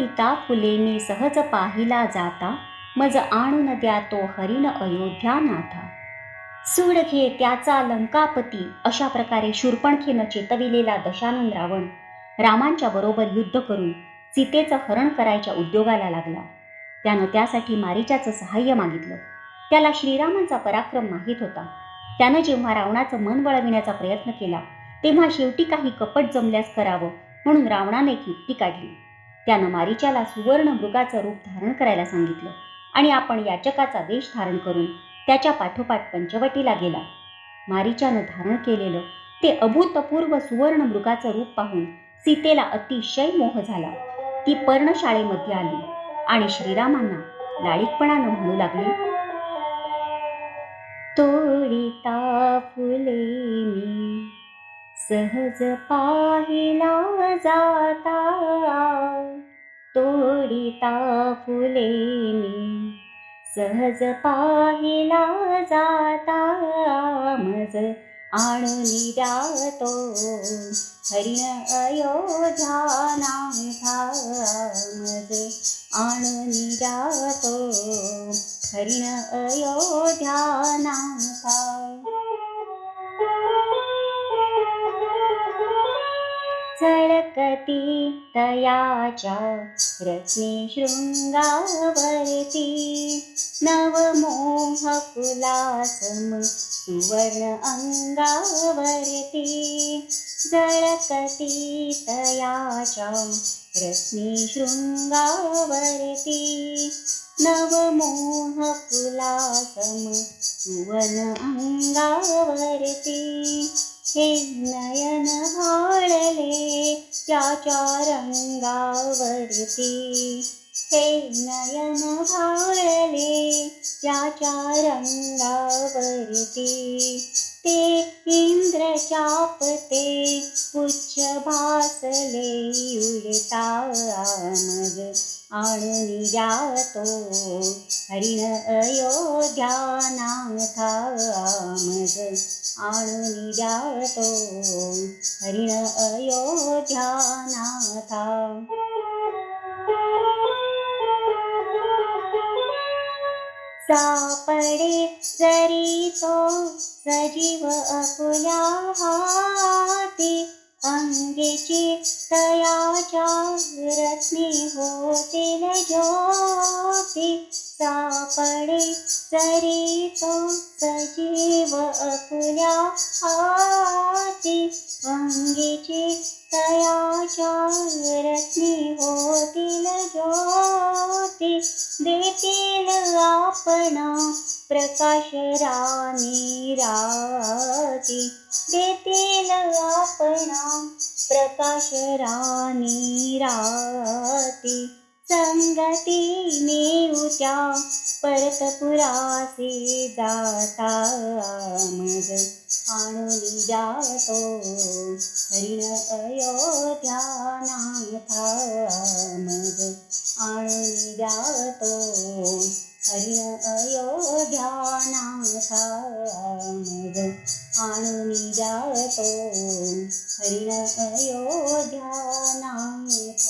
तोडिता फुलेनी सहज पाहिला जाता मज आणून द्या तो हरिण अयोध्यानाथा सूड घे त्याचा लंकापती अशा प्रकारे शूर्पणखेनं चेतविलेला दशानंद रावण रामांच्या बरोबर युद्ध करून सीतेचं हरण करायच्या उद्योगाला लागला. त्यानं त्यासाठी मारीच्याचं सहाय्य मागितलं. त्याला श्रीरामांचा पराक्रम माहीत होता. त्यानं जेव्हा रावणाचं मन वळविण्याचा प्रयत्न केला तेव्हा शेवटी काही कपट जमल्यास करावं म्हणून रावणाने एक युक्ती काढली. त्यानं मारीच्याला सुवर्ण मृगाचं रूप धारण करायला सांगितलं आणि आपण याचकाचा वेश धारण करून त्याच्या पाठोपाठ पंचवटीला गेला. मारीच्यानं धारण केलेलं ते अभूतपूर्व सुवर्ण मृगाचं रूप पाहून सीतेला अतिशय मोह झाला. ती पर्णशाळेमध्ये आली आणि श्रीरामांना लाळीकपणानं म्हणू लागली तोडिता फुले मी सहज पाहिला जाता तोडिता फुले मी सहज पाहिला जाता मज आणून जातो हरिण अयोध्यानाथा मज आणून जातो हरिण अयोध्यानाथा. झळकती तयाच्या रत्नी शृंगावरती. नवमोहकुलासम सुवर्ण अंगावरती. झळकती तयाच्या रत्नी शृंगावरती. नवमोहकुलासम सुवर्ण अंगावरती. हे नयन ज्याच्या रंगावरती हे नयन भाळले ज्याच्या रंगावरती ते इंद्र चापते पुच्छ भासले उडता मग आणून जातो. हरिण अयोध्यानाथा मग आणून जातो. ध्यानाथा सापडे जरी तो सजीव अपुल्या हाती अंगेची तयाच्या रत्नी होतील ज्योती। सापडे जरी तो सजीव अकुल्या हाती अंगेची दया शाय रत्नीभोति न जाति द्वेल आपणा प्रकाशरानिराति द्वेल आपणा प्रकाशरानिराति सङ्गति ने उता परतपुरासी जाता मग आणून जातो. हरिण अयोध्यानाथा मग आणून जातो. हरिण अयोध्यानाथा मग आणून जातो. हरिण अयोध्यानाथा